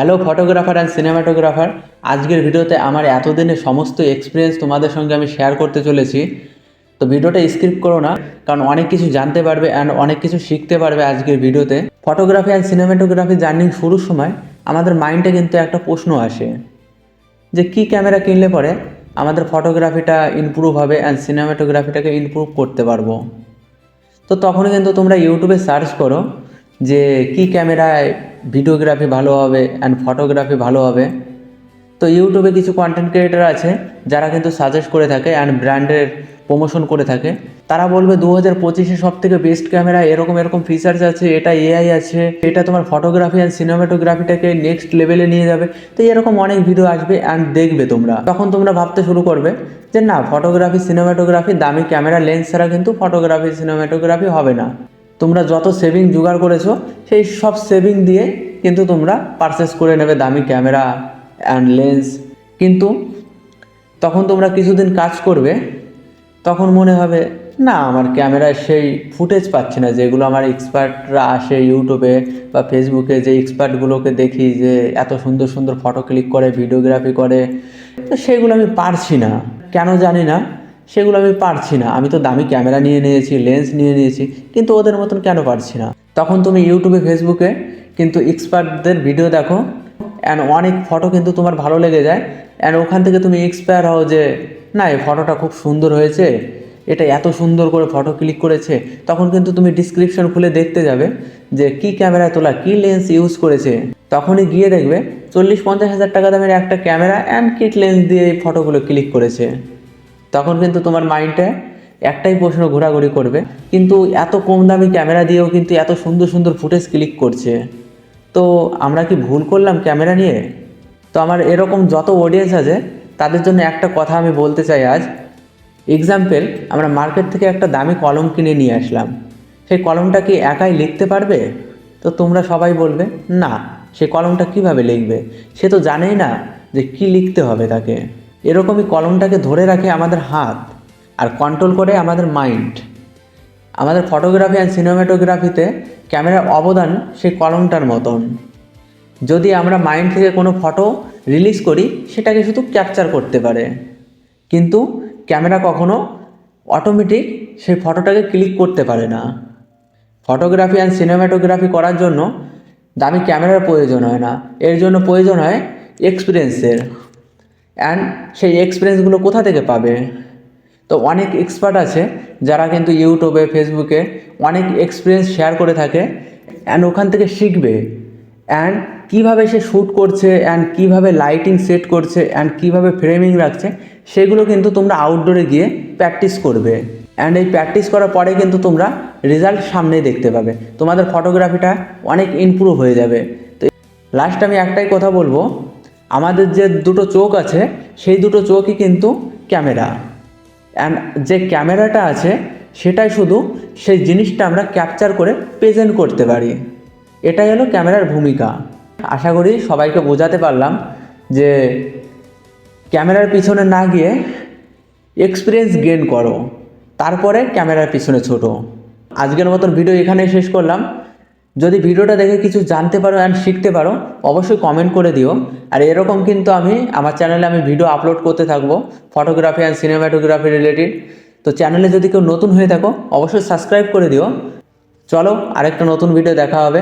Hello photographer and cinematographer আজকের ভিডিওতে আমার এতদিনের সমস্ত এক্সপিরিয়েন্স তোমাদের সঙ্গে আমি শেয়ার করতে চলেছি। তো ভিডিওটা স্ক্রিপ্ট করো না, কারণ অনেক কিছু জানতে পারবে অ্যান্ড অনেক কিছু শিখতে পারবে আজকের ভিডিওতে। ফটোগ্রাফি অ্যান্ড সিনেমাটোগ্রাফি জার্নি শুরুর সময় আমাদের মাইন্ডে কিন্তু একটা প্রশ্ন আসে, যে কি ক্যামেরা কিনলে পরে আমাদের ফটোগ্রাফিটা ইমপ্রুভ হবে অ্যান্ড সিনেমাটোগ্রাফিটাকে ইমপ্রুভ করতে পারব? তো তখন কিন্তু তোমরা ইউটিউবে সার্চ করো যে কি ক্যামেরায় ভিডিওগ্রাফি ভালো হবে অ্যান্ড ফটোগ্রাফি ভালো হবে। তো ইউটিউবে কিছু কন্টেন্ট ক্রিয়েটার আছে, যারা কিন্তু সাজেস্ট করে থাকে অ্যান্ড ব্র্যান্ডের প্রমোশন করে থাকে। তারা বলবে দু হাজার পঁচিশে সব থেকে বেস্ট ক্যামেরা এরকম এরকম ফিচার্স আছে, এটা এআই আছে, এটা তোমার ফটোগ্রাফি অ্যান্ড সিনেমাটোগ্রাফিটাকে নেক্সট লেভেলে নিয়ে যাবে। তো এরকম অনেক ভিডিও আসবে অ্যান্ড দেখবে তোমরা। তখন তোমরা ভাবতে শুরু করবে যে না ফটোগ্রাফি সিনেমাটোগ্রাফি দামি ক্যামেরা লেন্স ছাড়া কিন্তু ফটোগ্রাফি সিনেমাটোগ্রাফি হবে না। তোমরা যত সেভিং জোগাড় করেছ, সেই সব সেভিং দিয়ে কিন্তু তোমরা পারচেস করে নেবে দামি ক্যামেরা অ্যান্ড লেন্স কিন্তু তখন তোমরা কিছুদিন কাজ করবে, তখন মনে হবে, না, আমার ক্যামেরায় সেই ফুটেজ পাচ্ছি না, যেগুলো আমার এক্সপার্টরা আসে ইউটিউবে বা ফেসবুকে যে এক্সপার্টগুলোকে দেখি যে এত সুন্দর সুন্দর ফটো ক্লিক করে ভিডিওগ্রাফি করে। তো সেগুলো আমি পারছি না। কেন জানি না সেগুলো আমি পারছি না। আমি তো দামি ক্যামেরা নিয়ে নিয়েছি, লেন্স নিয়ে নিয়েছি, কিন্তু ওদের মতন কেন পারছি না? তখন তুমি ইউটিউবে, ফেসবুকে কিন্তু এক্সপার্টদের ভিডিও দেখো অ্যান্ড অনেক ফটো কিন্তু তোমার ভালো লেগে যায় অ্যান্ড ওখান থেকে তুমি এক্সপায়ার হও যে, না, এই ফটোটা খুব সুন্দর হয়েছে, এটা এত সুন্দর করে ফটো ক্লিক করেছে। তখন কিন্তু তুমি ডিসক্রিপশন খুলে দেখতে যাবে যে, কি ক্যামেরায় তোলা, কি লেন্স ইউজ করেছে? তখনই গিয়ে দেখবে, চল্লিশ পঞ্চাশ হাজার টাকা দামের একটা ক্যামেরা অ্যান্ড কিট লেন্স দিয়ে এই ফটোগুলো ক্লিক করেছে। তখন কিন্তু তোমার মাইন্ডে একটাই প্রশ্ন ঘোরাঘুরি করবে, কিন্তু এত কম দামি ক্যামেরা দিয়েও কিন্তু এত সুন্দর সুন্দর ফুটেজ ক্লিক করছে। তো আমরা কি ভুল করলাম ক্যামেরা নিয়ে? তো আমার এরকম যত অডিয়েন্স আছে, তাদের জন্য একটা কথা আমি বলতে চাই আজ। এক্সাম্পল আমরা মার্কেট থেকে একটা দামি কলম কিনে নিয়ে আসলাম। সেই কলমটা কি একাই লিখতে পারবে? তো তোমরা সবাই বলবে, না। সেই কলমটা কীভাবে লিখবে? সে তো জানেই না যে কি লিখতে হবে তাকে। এরকমই কলমটাকে ধরে রাখে আমাদের হাত আর কন্ট্রোল করে আমাদের মাইন্ড আমাদের ফটোগ্রাফি অ্যান্ড সিনেমাটোগ্রাফিতে ক্যামেরার অবদান সেই কলমটার মতন। যদি আমরা মাইন্ড থেকে কোনো ফটো রিলিজ করি, সেটাকে শুধু ক্যাপচার করতে পারে। কিন্তু ক্যামেরা কখনো অটোমেটিক সেই ফটোটাকে ক্লিক করতে পারে না। ফটোগ্রাফি অ্যান্ড সিনেমাটোগ্রাফি করার জন্য দামি ক্যামেরার প্রয়োজন হয় না। এর জন্য প্রয়োজন হয় এক্সপিরিয়েন্সের অ্যান্ড সেই এক্সপিরিয়েন্সগুলো কোথা থেকে পাবে? তো অনেক এক্সপার্ট আছে, যারা কিন্তু ইউটিউবে ফেসবুকে অনেক এক্সপিরিয়েন্স শেয়ার করে থাকে অ্যান্ড ওখান থেকে শিখবে। অ্যান্ড কীভাবে সে শ্যুট করছে অ্যান্ড কীভাবে লাইটিং সেট করছে অ্যান্ড কীভাবে ফ্রেমিং রাখছে, সেগুলো কিন্তু তোমরা আউটডোরে গিয়ে প্র্যাকটিস করবে। অ্যান্ড এই প্র্যাকটিস করার পরে কিন্তু তোমরা রেজাল্ট সামনেই দেখতে পাবে। তোমাদের ফটোগ্রাফিটা অনেক ইমপ্রুভ হয়ে যাবে। তো লাস্ট আমি একটাই কথা বলব আমাদের যে দুটো চোখ আছে, সেই দুটো চোখই কিন্তু ক্যামেরা। অ্যান্ড যে ক্যামেরাটা আছে, সেটাই শুধু সেই জিনিসটা আমরা ক্যাপচার করে প্রেজেন্ট করতে পারি। এটাই হলো ক্যামেরার ভূমিকা। আশা করি সবাইকে বোঝাতে পারলাম যে ক্যামেরার পিছনে না গিয়ে এক্সপিরিয়েন্স গেন করো, তারপরে ক্যামেরার পিছনে ছোটো। আজকের মতন ভিডিও এখানেই শেষ করলাম। যদি ভিডিওটা দেখে কিছু জানতে পারো অ্যান্ড শিখতে পারো, অবশ্যই কমেন্ট করে দিও। আর এরকম কিন্তু আমি, আমার চ্যানেলে আমি ভিডিও আপলোড করতে থাকব ফটোগ্রাফি অ্যান্ড সিনেমাটোগ্রাফি রিলেটেড তো চ্যানেলে যদি কেউ নতুন হয়ে থাকো, অবশ্যই সাবস্ক্রাইব করে দিও। চলো, আরেকটা নতুন ভিডিও দেখা হবে।